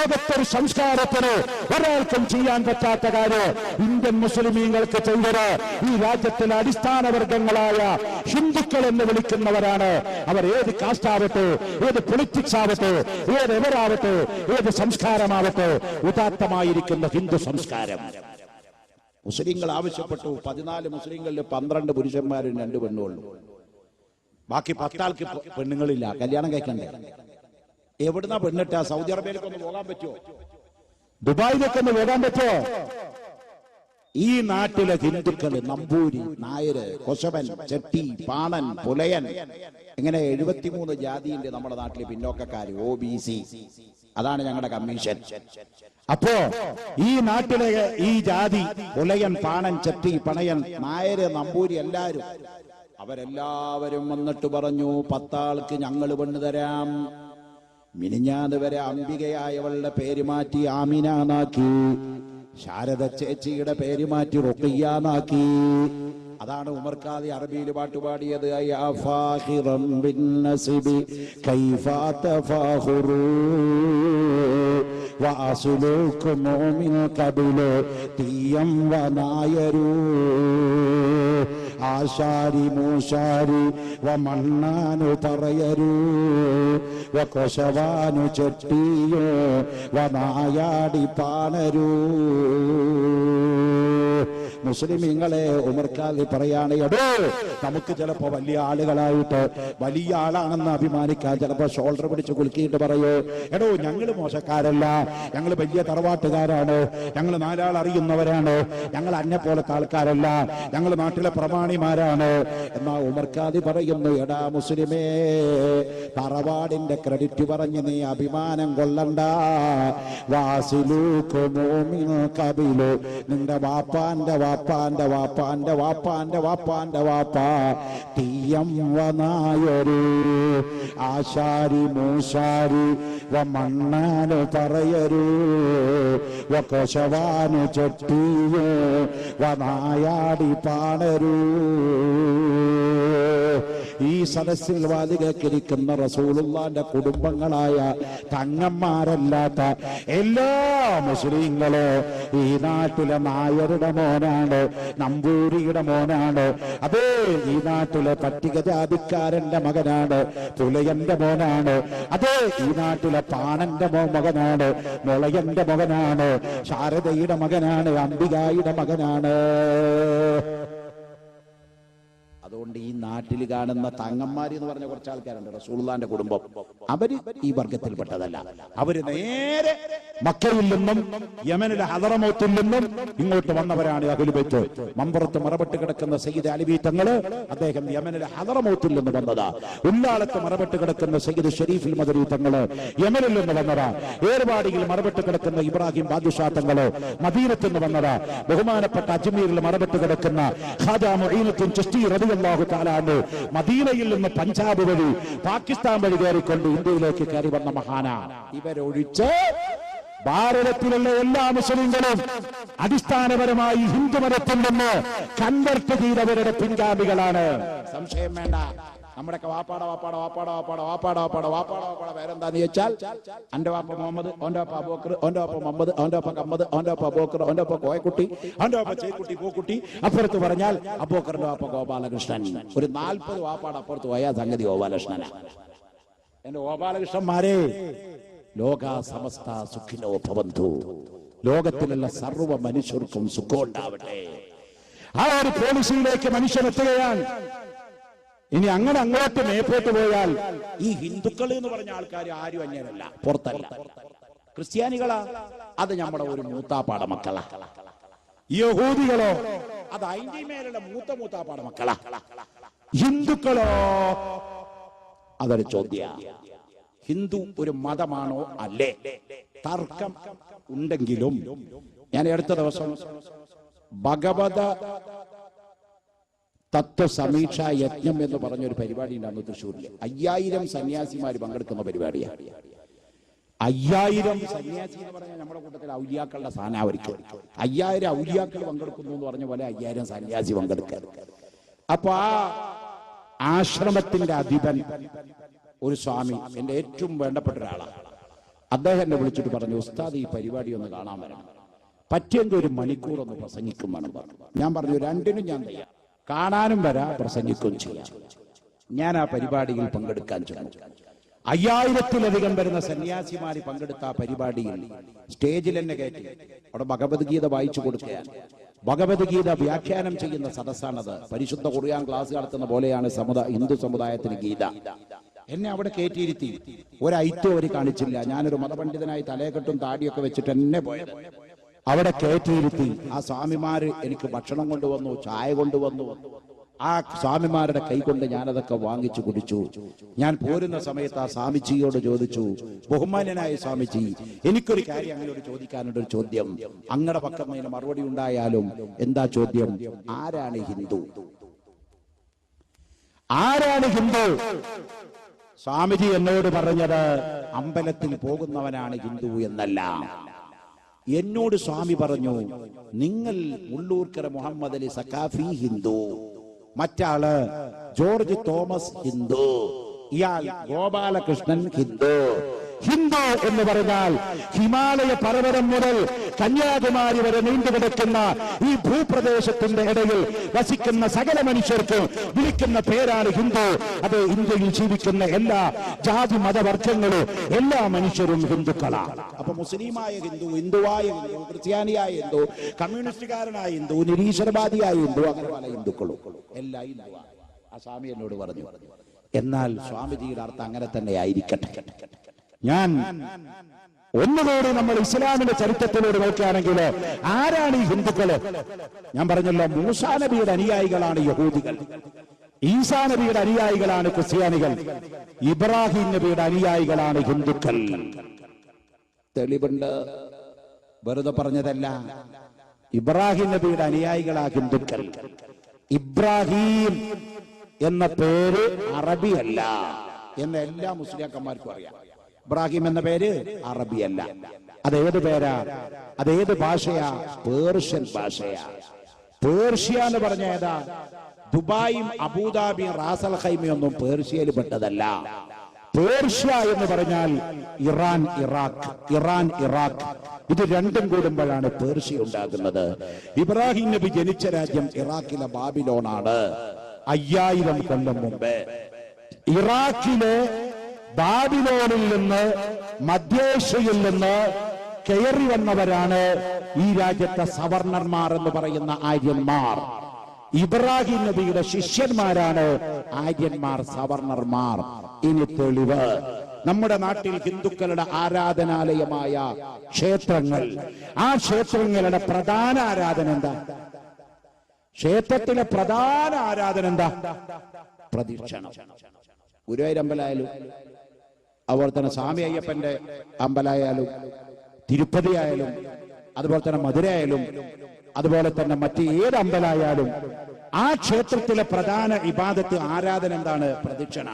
ലോകത്തൊരു സംസ്കാരത്തിന് ഒരാൾക്കും ചെയ്യാൻ പറ്റാത്ത കാര്യം ഇന്ത്യൻ മുസ്ലിമീങ്ങൾക്ക് ചെയ്തത് ഈ രാജ്യത്തിലെ അടിസ്ഥാന വർഗങ്ങളായ ഹിന്ദുക്കൾ എന്ന് വിളിക്കുന്നവരാണ്. അവർ ഏത് കാസ്റ്റ് ആവട്ടെ ഏത് പൊളിറ്റിക്സ് ആവട്ടെ ഏത് എവരാവട്ടെ ഏത് സംസ്കാരമാവട്ടെ ഉദാത്തമായിരിക്കുന്ന ഹിന്ദു സംസ്കാരം. മുസ്ലിങ്ങൾ ആവശ്യപ്പെട്ടു. പതിനാല് മുസ്ലിങ്ങളിൽ പന്ത്രണ്ട് പുരുഷന്മാരും രണ്ട് പെണ്ണുകളും ബാക്കി പത്താൾക്ക് പെണ്ണുങ്ങളില്ല. കല്യാണം കഴിക്കണ്ടേ? എവിടുന്നാ പെണ്ണിട്ട സൗദി അറേബ്യയിലേക്ക് ഒന്ന് പോകാൻ പറ്റുമോ ദുബായിലേക്ക് ഒന്ന് പോകാൻ പറ്റുമോ ഈ നാട്ടിലെ ഹിന്ദുക്കൾ നമ്പൂരി നായര് കൊശവൻ ചെട്ടി പാണൻ പുലയൻ ഇങ്ങനെ എഴുപത്തിമൂന്ന് ജാതിന്റെ നമ്മുടെ നാട്ടിലെ പിന്നോക്കക്കാര് ഒ ബി സി അതാണ് ഞങ്ങളുടെ കമ്മീഷൻ. അപ്പോ ഈ നാട്ടിലെ ഈ ജാതി പുലയൻ പാണൻ ചെട്ടി പണയൻ നായര് നമ്പൂരി എല്ലാരും അവരെല്ലാവരും വന്നിട്ട് പറഞ്ഞു പത്താൾക്ക് ഞങ്ങൾ പെണ്ണ് തരാം. മിനിഞ്ഞാത് വരെ അംബികയായവളുടെ പേര് മാറ്റി ആമിനാന്നാക്കി. ശാരദ ചേച്ചിയുടെ പേര് മാറ്റി റുക്കിയാന്നാക്കി അതാണ് ഉമർ ഖാദി അറബിയിൽ പാട്ടുപാടിയത്. തീയം വനായരൂ ആശാരി മൂശാരി തറയരു. വ കൊശവാനു ചെട്ടിയോ വ നായാടി പാണരൂ മുസ്ലിമീങ്ങളെ ഉമർക്കാലി പറയാണ് എടോ നമുക്ക് ചിലപ്പോ വലിയ ആളുകളായിട്ട് വലിയ ആളാണെന്ന് അഭിമാനിക്കാൻ ചിലപ്പോ ഷോൾഡർ പിടിച്ച് കുലുക്കിയിട്ട് പറയോ. എടോ ഞങ്ങൾ മോശക്കാരല്ല. ഞങ്ങൾ വലിയ തറവാട്ടുകാരാണ്. ഞങ്ങൾ നാലാൾ അറിയുന്നവരാണ്. ഞങ്ങൾ അന്നെ പോലത്തെ ആൾക്കാരല്ല. ഞങ്ങൾ നാട്ടിലെ പ്രമാണിമാരാണ്. എന്നാ ഉമർക്കാതി പറയുന്നു എടാ മുസ്ലിമേ തറവാടിന്റെ ക്രെഡിറ്റ് പറഞ്ഞ് നീ അഭിമാനം കൊള്ളണ്ട. വാസിലു കബിലു നിന്റെ വാപ്പാന്റെ വാപ്പാന്റെ വാപ്പാന്റെ വാപ്പാന്റെ വാപ്പാന്റെ വാപ്പാ. തീയം വനായൊരു ആശാരി മൂശാരി വ മണ്ണാനു പറയരു വ കൊശവാനു ചെട്ടിയോ വ നായാടി പാണരൂ. ഈ സദസ്സിൽ വാതികക്കിരിക്കുന്ന റസൂലുള്ളാന്റെ കുടുംബങ്ങളായ തങ്ങന്മാരല്ലാത്ത എല്ലാ മുസ്ലിങ്ങളെ ഈ നാട്ടിലെ നായരുടെ മോനാണ്. നമ്പൂരിയുടെ മോനാണ്. അതേ ഈ നാട്ടിലെ പട്ടികജാതിക്കാരന്റെ മകനാണ്. തുലയന്റെ മോനാണ്. അതേ ഈ നാട്ടിലെ പാണന്റെ മകനാണ്. മുളയന്റെ മകനാണ്. ശാരദയുടെ മകനാണ്. അംബികായുടെ മകനാണ്. അതുകൊണ്ട് ഈ നാട്ടിൽ കാണുന്ന തങ്ങന്മാർ എന്ന് പറഞ്ഞ കുറച്ച് ആൾക്കാരുണ്ട് റസൂലുള്ളാന്റെ കുടുംബം. അവർ ഈ വർഗത്തിൽപ്പെട്ടതല്ല അവർ നേരെ മക്കയിൽ നിന്നും യമനിലെ ഹദറമോത്തിൽ നിന്നും ഇങ്ങോട്ട് വന്നവരാണ് അഖിലുബൈത്ത് മമ്പുറത്ത് മറപ്പെട്ട് കിടക്കുന്ന സയ്യിദ് അലിബി അദ്ദേഹം യമനിലെ ഹദറമോത്തിൽ നിന്ന് വന്നതാ. ഉള്ളാളത്ത് മറപ്പെട്ട് കിടക്കുന്ന സയ്യിദ് ഷെരീഫിൽ മദരി യമനിൽ നിന്ന് വന്നതാ. ഏർവാടിയിൽ മറപ്പെട്ട് കിടക്കുന്ന ഇബ്രാഹിം ബാദുഷാ തങ്ങൾ നിന്ന് വന്നതാ. ബഹുമാനപ്പെട്ട അജ്മീരിൽ മറപ്പെട്ട് കിടക്കുന്ന ഖാജാ മുഈനുദ്ദീൻ ചിസ്തി റളിയല്ലാഹു തആല താലാന്ന് മദീനയിൽ നിന്ന് പഞ്ചാബ് വഴി പാകിസ്ഥാൻ വഴി കയറിക്കൊണ്ട് ഇന്ത്യയിലേക്ക് കയറി വന്ന മഹാനാ. ഇവരൊഴിച്ച് ഭാരതത്തിലുള്ള എല്ലാ മുസ്ലിങ്ങളും അടിസ്ഥാനപരമായി ഹിന്ദുമതത്തിൽ നിന്ന് കൺവെർട്ട് ചെയ്തവരുടെ പിൻഗാമികളാണ്. സംശയം വേണ്ട. നമ്മുടെ വാപ്പാട വാപ്പാട വാപ്പാട വാപ്പാട വാപ്പാട വാപ്പാട വാപ്പാട വാപ്പാട പേരെന്താന്ന് ചോദിച്ചാൽ എന്റെ വാപ്പ മുഹമ്മദ് ഓന്റെ വാപ്പ അബോക്കർ ഓന്റെ വാപ്പ മുഹമ്മദ് ഓന്റെ വാപ്പ കമ്മദ് ഓന്റെ വാപ്പ അബോക്കർ ഓന്റെ വാപ്പ കോയക്കുട്ടി ഓന്റെ വാപ്പ ചേക്കുട്ടി പൂക്കുട്ടി. അപ്പുറത്ത് പറഞ്ഞാൽ അബോക്കറിന്റെ വാപ്പ ഗോപാലകൃഷ്ണൻ. ഒരു നാൽപ്പത് വാപ്പാട് അപ്പുറത്ത് പോയാൽ സംഗതി ഗോപാലകൃഷ്ണന. എന്റെ ഗോപാലകൃഷ്ണന്മാരെ ലോക സമസ്ത സുഖിനോ ഭവന്തു. ലോകത്തിലുള്ള സർവ മനുഷ്യർക്കും സുഖം ഉണ്ടാവട്ടെ. ആ ഒരു പോളിസിയിലേക്ക് മനുഷ്യൻ എത്തുകയാണ്. ഇനി അങ്ങനെ അങ്ങോട്ട് മേപ്പോട്ട് പോയാൽ ഈ ഹിന്ദുക്കൾ എന്ന് പറഞ്ഞ ആൾക്കാർ ആരും അന്യരല്ല പുറത്തല്ല. ക്രിസ്ത്യാനികളാ അത് നമ്മുടെ ഒരു മൂത്താപ്പാട മക്കളാ. യഹൂദികളോ? അത് അതിന്റെ മേലുള്ള മൂത്ത മൂത്താപ്പാട മക്കളാ. ഹിന്ദുക്കളോ? അതൊരു ചോദ്യ. ഹിന്ദു ഒരു മതമാണോ അല്ലേ? തർക്കം ഉണ്ടെങ്കിലും ഞാൻ അടുത്ത ദിവസം ഭഗവത തത്വസമീക്ഷ യജ്ഞം എന്ന് പറഞ്ഞൊരു പരിപാടി ഉണ്ടായിരുന്നു തൃശ്ശൂരിൽ അയ്യായിരം സന്യാസിമാർ പങ്കെടുക്കുന്ന പരിപാടിയാണ് അയ്യായിരം സന്യാസി എന്ന് പറഞ്ഞാൽ നമ്മുടെ കൂട്ടത്തിൽ ഔലിയാക്കളുടെ സ്ഥാനാവരിക്കും അയ്യായിരം ഔലിയാക്കൾ പങ്കെടുക്കുന്നു എന്ന് പറഞ്ഞ പോലെ അയ്യായിരം സന്യാസി പങ്കെടുക്കുക. അപ്പൊ ആ ആശ്രമത്തിന്റെ അധിപൻ ഒരു സ്വാമി എന്റെ ഏറ്റവും വേണ്ടപ്പെട്ട ഒരാളാണ് അദ്ദേഹം എന്നെ വിളിച്ചിട്ട് പറഞ്ഞു ഉസ്താദ് ഈ പരിപാടി ഒന്ന് കാണാൻ വരണം. പറ്റിയെങ്കിൽ ഒരു മണിക്കൂർ ഒന്ന് പ്രസംഗിക്കും വേണം പറഞ്ഞു. ഞാൻ പറഞ്ഞു രണ്ടിനും ഞാൻ തയ്യാർ കാണാനും വരാ പ്രസംഗിക്കുകയും ചെയ്യാം. ഞാൻ ആ പരിപാടിയിൽ പങ്കെടുക്കാൻ ചെന്നു. അയ്യായിരത്തിലധികം വരുന്ന സന്യാസിമാര് പങ്കെടുത്ത ആ പരിപാടിയിൽ സ്റ്റേജിൽ എന്നെ കയറ്റി. അവിടെ ഭഗവത്ഗീത വായിച്ചു കൊടുക്കുകയാണ്. ഭഗവത്ഗീത വ്യാഖ്യാനം ചെയ്യുന്ന സദസ്സാണത്. പരിശുദ്ധ കുറിയാൻ ക്ലാസ് നടത്തുന്ന പോലെയാണ് സമുദായ ഹിന്ദു സമുദായത്തിന് ഗീത. എന്നെ അവിടെ കയറ്റിയിരുത്തി. ഒരൈറ്റം അവർ കാണിച്ചില്ല. ഞാനൊരു മതപണ്ഡിതനായി തലയെക്കെട്ടും താടിയൊക്കെ വെച്ചിട്ട് എന്നെ പോയത്. അവിടെ കയറ്റിയിരുത്തി ആ സ്വാമിമാര് എനിക്ക് ഭക്ഷണം കൊണ്ടുവന്നു ചായ കൊണ്ടുവന്നു. ആ സ്വാമിമാരുടെ കൈ കൊണ്ട് ഞാനതൊക്കെ വാങ്ങിച്ചു കുടിച്ചു. ഞാൻ പോരുന്ന സമയത്ത് ആ സ്വാമിജിയോട് ചോദിച്ചു ബഹുമാന്യനായ സ്വാമിജി എനിക്കൊരു കാര്യം അങ്ങനെ ചോദിക്കാനുണ്ട് ഒരു ചോദ്യം. അങ്ങടെ പക്കം അതിന് മറുപടി ഉണ്ടായാലും എന്താ ചോദ്യം? ആരാണ് ഹിന്ദു? ആരാണ് ഹിന്ദു? സ്വാമിജി എന്നോട് പറഞ്ഞത് അമ്പലത്തിൽ പോകുന്നവനാണ് ഹിന്ദു എന്നല്ല. എന്നോട് സ്വാമി പറഞ്ഞു നിങ്ങൾ ഉള്ളൂർക്കര മുഹമ്മദ് അലി സക്കാഫി ഹിന്ദു മറ്റാൾ ജോർജ് തോമസ് ഹിന്ദു ഇയാൾ ഗോപാലകൃഷ്ണൻ ഹിന്ദു ഹിന്ദു എന്ന് പറഞ്ഞാൽ ഹിമാലയ പർവതം മുതൽ കന്യാകുമാരി വരെ നീണ്ടുകിടക്കുന്ന ഈ ഭൂപ്രദേശത്തിന്റെ ഇടയിൽ വസിക്കുന്ന സകല മനുഷ്യർക്കും വിളിക്കുന്ന പേരാണ് ഹിന്ദു. അത് ഇന്ത്യയിൽ ജീവിക്കുന്ന എല്ലാ ജാതി മതവർഗങ്ങളും എല്ലാ മനുഷ്യരും ഹിന്ദുക്കളാണ്. അപ്പൊ മുസ്ലിമായ ഹിന്ദു ഹിന്ദുവായ ഹിന്ദു ക്രിസ്ത്യാനിയായ ഹിന്ദു കമ്മ്യൂണിസ്റ്റുകാരനായ ഹിന്ദു നിരീശ്വരവാദിയായ ഹിന്ദു അങ്ങനെ പല ഹിന്ദുക്കളും എല്ലാ ഹിന്ദുവാണ്. ആ സ്വാമി എന്നോട് പറഞ്ഞു എന്നാൽ സ്വാമിജിയുടെ അർത്ഥം അങ്ങനെ തന്നെ ആയിരിക്കട്ടെ. ഞാൻ ഒന്നുകൂടി നമ്മൾ ഇസ്ലാമിന്റെ ചരിത്രത്തിലൂടെ നോക്കുകയാണെങ്കിൽ ആരാണ് ഈ ഹിന്ദുക്കൾ? ഞാൻ പറഞ്ഞല്ലോ മൂസാ നബിയുടെ അനുയായികളാണ് യഹൂദികൾ. ഈസാ നബിയുടെ അനുയായികളാണ് ക്രിസ്ത്യാനികൾ. ഇബ്രാഹിം നബിയുടെ അനുയായികളാണ് ഹിന്ദുക്കൾ. തെളിവുണ്ട്. വെറുതെ പറഞ്ഞതല്ല. ഇബ്രാഹിം നബിയുടെ അനുയായികളാ ഹിന്ദുക്കൾ. ഇബ്രാഹിം എന്ന പേര് അറബിയല്ല. എന്ന് എല്ലാ മുസ്ലിയാക്കന്മാർക്കും അറിയാം. ഇബ്രാഹിം എന്ന പേര് അറബിയല്ല. അതേത് പേരാ? അതേത് ഭാഷയാ? പേർഷ്യൻ ഭാഷയാ. പേർഷ്യ എന്ന് പറഞ്ഞ ഏതാ? ദുബായും അബുദാബി റാസൽ ഒന്നും പേർഷ്യയിൽ പെട്ടതല്ല. പേർഷ്യ എന്ന് പറഞ്ഞാൽ ഇറാൻ ഇറാഖ് ഇറാൻ ഇറാഖ്. ഇത് രണ്ടും കൂടുമ്പോഴാണ് പേർഷ്യ ഉണ്ടാകുന്നത്. ഇബ്രാഹിം നബി ജനിച്ച രാജ്യം ഇറാഖിലെ ബാബിലോണാണ്. അയ്യായിരം കൊല്ലം മുമ്പ്. ഇറാഖിലെ ബാബിലോണിൽ നിന്ന് മധ്യേഷ്യയിൽ നിന്ന് കയറി വന്നവരാണ് ഈ രാജ്യത്തെ സവർണർമാർ എന്ന് പറയുന്ന ആര്യന്മാർ. ഇബ്രാഹിം നബിയുടെ ശിഷ്യന്മാരാണ് ആര്യന്മാർ സവർണർമാർ ഇനി തെളിവ്. നമ്മുടെ നാട്ടിൽ ഹിന്ദുക്കളുടെ ആരാധനാലയമായ ക്ഷേത്രങ്ങൾ. ആ ക്ഷേത്രങ്ങളുടെ പ്രധാന ആരാധന എന്താ? ക്ഷേത്രത്തിലെ പ്രധാന ആരാധന എന്താ? പ്രദക്ഷിണം ഗുരുവായൂരമ്പലായാലും അതുപോലെ തന്നെ സ്വാമി അയ്യപ്പന്റെ അമ്പലായാലും തിരുപ്പതി ആയാലും അതുപോലെ തന്നെ മധുര ആയാലും അതുപോലെ തന്നെ മറ്റ് ഏത് അമ്പലായാലും ആ ക്ഷേത്രത്തിലെ പ്രധാന ഇബാദത്ത് ആരാധന എന്താണ്? പ്രദക്ഷിണ.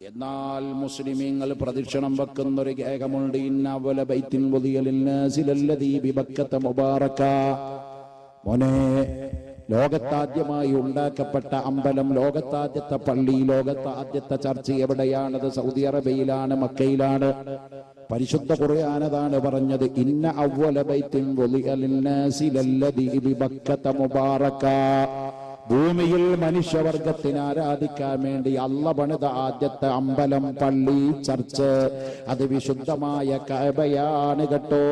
എന്നാൽ മുസ്ലിമീങ്ങൾ പ്രദക്ഷിണം വെക്കുന്ന ഒരു ഏകമുണ്ട് മോനെ ലോകത്താദ്യമായി ഉണ്ടാക്കപ്പെട്ട അമ്പലം ലോകത്താദ്യത്തെ പള്ളി ലോകത്താദ്യത്തെ ചർച്ച എവിടെയാണത്? സൗദി അറേബ്യയിലാണ് മക്കയിലാണ്. പരിശുദ്ധ ഖുർആനാണ് പറഞ്ഞത് ഇന്ന അവ്വല ബൈത്തിൻ മുബാറക. ഭൂമിയിൽ മനുഷ്യവർഗത്തിന് ആരാധിക്കാൻ വേണ്ടി അല്ല പണിത ആദ്യത്തെ അമ്പലം പള്ളി ചർച്ച്. അത് വിശുദ്ധമായ കഅബയാണ് കേട്ടോ.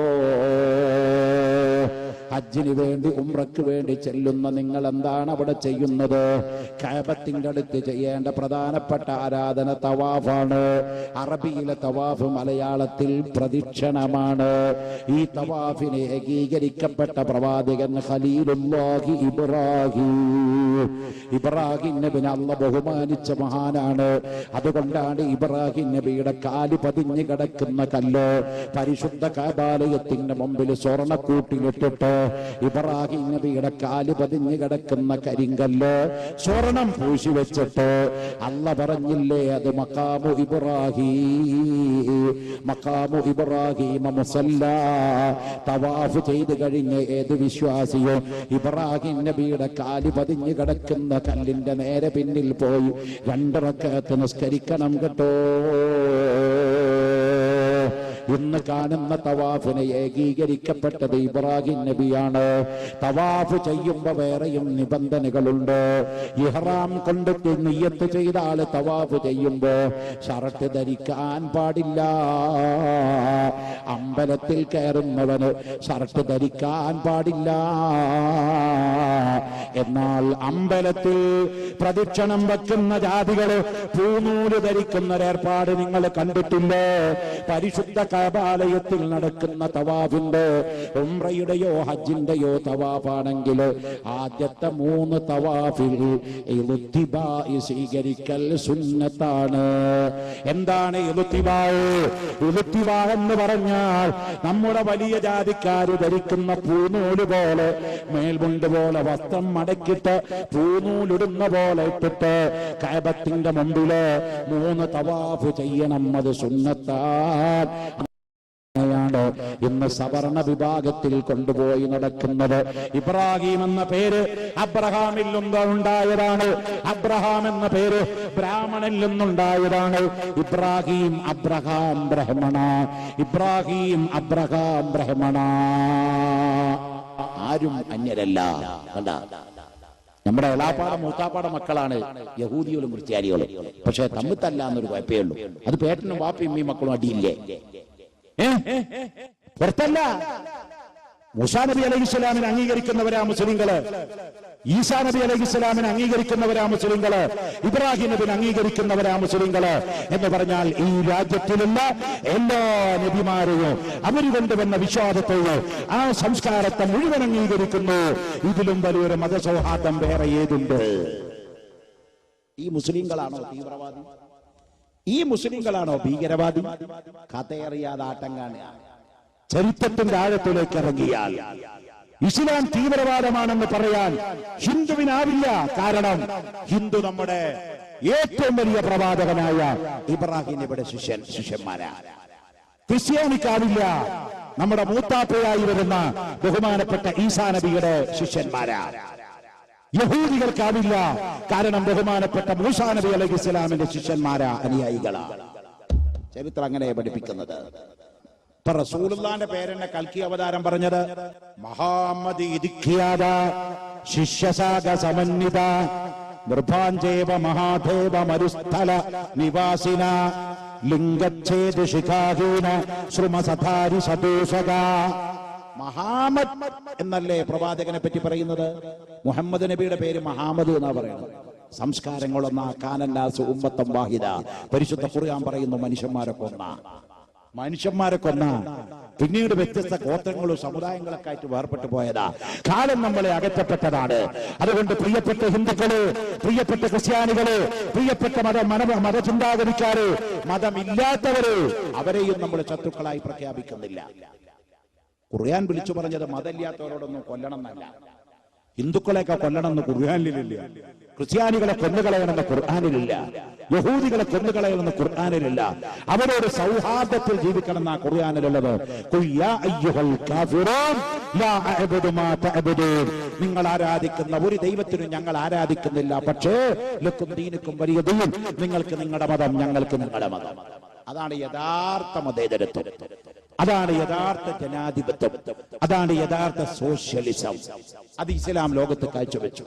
ഹജ്ജിന് വേണ്ടി ഉംറക്ക് വേണ്ടി ചെല്ലുന്ന നിങ്ങൾ എന്താണ് അവിടെ ചെയ്യുന്നത്? കാബത്തിന്റെ അടുത്ത് ചെയ്യേണ്ട പ്രധാനപ്പെട്ട ആരാധന തവാഫാണ്. അറബിയിലെ തവാഫ് മലയാളത്തിൽ പ്രദക്ഷിണമാണ്. ഈ തവാഫിനെ ഏകീകരിക്കപ്പെട്ട പ്രവാചകൻ ഖലീലുല്ലാഹി ഇബ്രാഹിം. ഇബ്രാഹിം നബിനെ അള്ള ബഹുമാനിച്ച മഹാനാണ്. അതുകൊണ്ടാണ് ഇബ്രാഹിം നബിയുടെ കാൽ പതിഞ്ഞു കിടക്കുന്ന കല്ല് പരിശുദ്ധ കാബാലയത്തിന്റെ മുമ്പിൽ സ്വർണക്കൂട്ടിലിട്ടിട്ട് ഇബ്രാഹിം നബിയുടെ കാൽ പതിഞ്ഞു കിടക്കുന്ന കരിങ്കല്ല് സ്വർണം പൂശി വെച്ചിട്ട് അല്ല പറഞ്ഞില്ലേ അത് മക്കാമു ഇബ്രാഹിം. മക്കാമു ഇബ്രാഹിം മുസല്ല. തവാഫ് ചെയ്ത് കഴിഞ്ഞ ഏത് വിശ്വാസിയും ഇബ്രാഹിം നബിയുടെ കാൽ പതിഞ്ഞു കിടക്കുന്ന കല്ലിന്റെ നേരെ പിന്നിൽ പോയി രണ്ടിറക്കത്ത് നിസ്കരിക്കണം കേട്ടോ. ഇന്ന് കാണുന്ന തവാഫിന് ഏകീകരിക്കപ്പെട്ടത് ഇബ്രാഹിം നബിയാണ്. തവാഫ് ചെയ്യുമ്പോ വേറെയും നിബന്ധനകളുണ്ട്. ഇഹ്റാം കൊണ്ട് നിയ്യത്ത് ചെയ്ത ആൾ തവാഫ് ചെയ്യുമ്പോ ഷർട്ട് ധരിക്കാൻ പാടില്ല. അമ്പലത്തിൽ കയറുന്നവന് ഷർട്ട് ധരിക്കാൻ പാടില്ല. എന്നാൽ അമ്പലത്തിൽ പ്രദക്ഷിണം വെക്കുന്ന ജാതികൾ പൂനൂൽ ധരിക്കുന്ന ഒരേർപ്പാട് നിങ്ങൾ കണ്ടിട്ടില്ലേ പരിശുദ്ധ കബാലയത്തിൽ നടക്കുന്ന തവാഫിന്റെ ഉംറയുടെയോ ഹജ്ജിന്റെയോ തവാഫാണെങ്കിൽ ആദ്യത്തെ മൂന്ന് തവാഫിൽ സ്വീകരിക്കൽ സുന്നത്താണ്. എന്താണ് എന്ന് പറഞ്ഞാൽ നമ്മുടെ വലിയ ജാതിക്കാര് ധരിക്കുന്ന പൂനൂൽ പോലെ മേൽമുണ്ട് പോലെ വസ്ത്രം മടക്കിട്ട് പൂനൂലിടുന്ന പോലെ ഇട്ടിട്ട് കഅബത്തിന്റെ മുമ്പിൽ മൂന്ന് തവാഫ് ചെയ്യണം. അത് സുന്നത്താൻ ഇന്ന് സവർണ വിഭാഗത്തിൽ കൊണ്ടുപോയി നടക്കുന്നത്. ഇബ്രാഹിം എന്ന പേര് അബ്രഹാമിൽ നിന്നുണ്ടായതാണ്. അബ്രഹാം എന്ന പേര് ബ്രാഹ്മണിൽ നിന്നുണ്ടായതാണ്. ഇബ്രാഹിം അബ്രഹാം ബ്രഹ്മണ. ഇബ്രാഹിം അബ്രഹാം ബ്രഹ്മണ. ആരും അന്യരല്ല. നമ്മുടെ എളാപ്പാട മൂത്താപ്പാട മക്കളാണ് യഹൂദികളും ക്രിസ്ത്യാനികളും. പക്ഷെ തമ്മിൽ തല്ല എന്നൊരു കുഴപ്പമേ ഉള്ളൂ. അത് പേട്ടനും വാപ്പയും ഈ മക്കളും അടിയില്ലേ? പുറത്തല്ല മുസാ നബി അലൈഹി സ്വലാമിനെ അംഗീകരിക്കുന്നവരാ മുസ്ലിങ്ങൾ. ഈസാ നബി അലൈഹി സ്വലാമിനെ അംഗീകരിക്കുന്നവരാ മുസ്ലിങ്ങൾ. ഇബ്രാഹിം നബിനെ അംഗീകരിക്കുന്നവരാ മുസ്ലിങ്ങൾ. എന്ന് പറഞ്ഞാൽ ഈ രാജ്യത്തിലുള്ള എല്ലാ നബിമാരെയും അവർ കൊണ്ടുവന്ന വിശ്വാസത്തെയോ ആ സംസ്കാരത്തെ മുഴുവൻ അംഗീകരിക്കുന്നു. ഇതിലും വലിയൊരു മതസൗഹാർദ്ദം വേറെ ഏതുണ്ട്? ഈ മുസ്ലിങ്ങളാണോ തീവ്രവാദി? ഈ മുസ്ലിങ്ങളാണോ ഭീകരവാദി? കഥയറിയാതെ കാണുക. ചരിത്രത്തിന്റെ ആഴത്തിലേക്ക് ഇറങ്ങിയാൽ. ഇസ്ലാം തീവ്രവാദമാണെന്ന് പറയാൻ ഹിന്ദുവിനാവില്ല കാരണം ഹിന്ദു നമ്മുടെ ഏറ്റവും വലിയ പ്രവാചകനായ ഇബ്രാഹിം നബിയുടെ ശിഷ്യൻ ശിഷ്യന്മാരാ. ക്രിസ്ത്യാനിക്കാവില്ല നമ്മുടെ മൂത്താപ്പയായി വരുന്ന ബഹുമാനപ്പെട്ട ഈസാ നബിയുടെ ശിഷ്യന്മാരാ. യഹൂദികൾക്കാവില്ല കാരണം ബഹുമാനപ്പെട്ട മൂസാ നബി അലൈഹി ഇസ്ലാമിന്റെ ശിഷ്യന്മാരാ അനുയായികളാ. ചരിത്രം അങ്ങനെ പഠിപ്പിക്കുന്നത്. ഇപ്പൊ റസൂലുള്ളാന്റെ പേരെന്നെ കൽക്കി അവതാരം പറഞ്ഞത് മഹാമതി ഇദിഖ്യാത ശിഷ്യസാഗ സമന്വിത നിർഭാഞ്ചേവ മഹാദേവ മരുസ്ഥല നിവാസിന ലിംഗച്ഛേദ ശിഖാഹീന ശ്രുമസധാരി സദൂഷക മഹാമദ് എന്നല്ലേ പ്രവാചകനെ പറ്റി പറയുന്നത്? മുഹമ്മദ് നബിയുടെ പേര് മഹാമദ് എന്നാ പറയുന്നത്. സംസ്കാരങ്ങളൊന്ന കാനന്നാസ് ഉമ്മത്തം വാഹിദ. പരിശുദ്ധ ഖുർആൻ പറയുന്നു മനുഷ്യന്മാരൊക്കെ കൊന്ന മനുഷ്യന്മാരെ കൊന്ന. പിന്നീട് വ്യത്യസ്ത ഗോത്രങ്ങളും സമുദായങ്ങളൊക്കെ ആയിട്ട് വേർപെട്ടു പോയതാ. കാലം നമ്മളെ അകറ്റപ്പെട്ടതാണ്. അതുകൊണ്ട് പ്രിയപ്പെട്ട ഹിന്ദുക്കൾ പ്രിയപ്പെട്ട ക്രിസ്ത്യാനികൾ പ്രിയപ്പെട്ട മത മന മതചിന്താഗതിക്കാര് മതമില്ലാത്തവര് അവരെയും നമ്മൾ ശത്രുക്കളായി പ്രഖ്യാപിക്കുന്നില്ല. ഖുർആൻ വിളിച്ചു പറഞ്ഞത് മതമില്ലാത്തവരോടൊന്നും കൊല്ലണം എന്നല്ല. ഹിന്ദുക്കളെയൊക്കെ കൊല്ലണം എന്ന് ഖുർആാനിലില്ല. ക്രിസ്ത്യാനികളെ കൊന്നുകളയണമെന്ന് ഖുർആാനിലില്ല. യഹൂദികളെ കൊന്നുകളയണമെന്ന് ഖുർആാനിലില്ല. അവരോട് സൗഹാർദ്ദത്തിൽ ജീവിക്കണം എന്നാ ഖുർആാനിലുള്ളത്. നിങ്ങൾ ആരാധിക്കുന്ന ഒരു ദൈവത്തിനും ഞങ്ങൾ ആരാധിക്കുന്നില്ല. പക്ഷേ ലക്കും ദീനുക്കും വലിയ നിങ്ങൾക്ക് നിങ്ങളുടെ മതം ഞങ്ങൾക്ക് നിങ്ങളുടെ മതം. അതാണ് യഥാർത്ഥ മതേതരത്വം. അതാണ് യഥാർത്ഥ ജനാധിപത്യം. അതാണ് യഥാർത്ഥ സോഷ്യലിസം. അത് ഇസ്ലാം ലോകത്ത് കാഴ്ചവെച്ചു.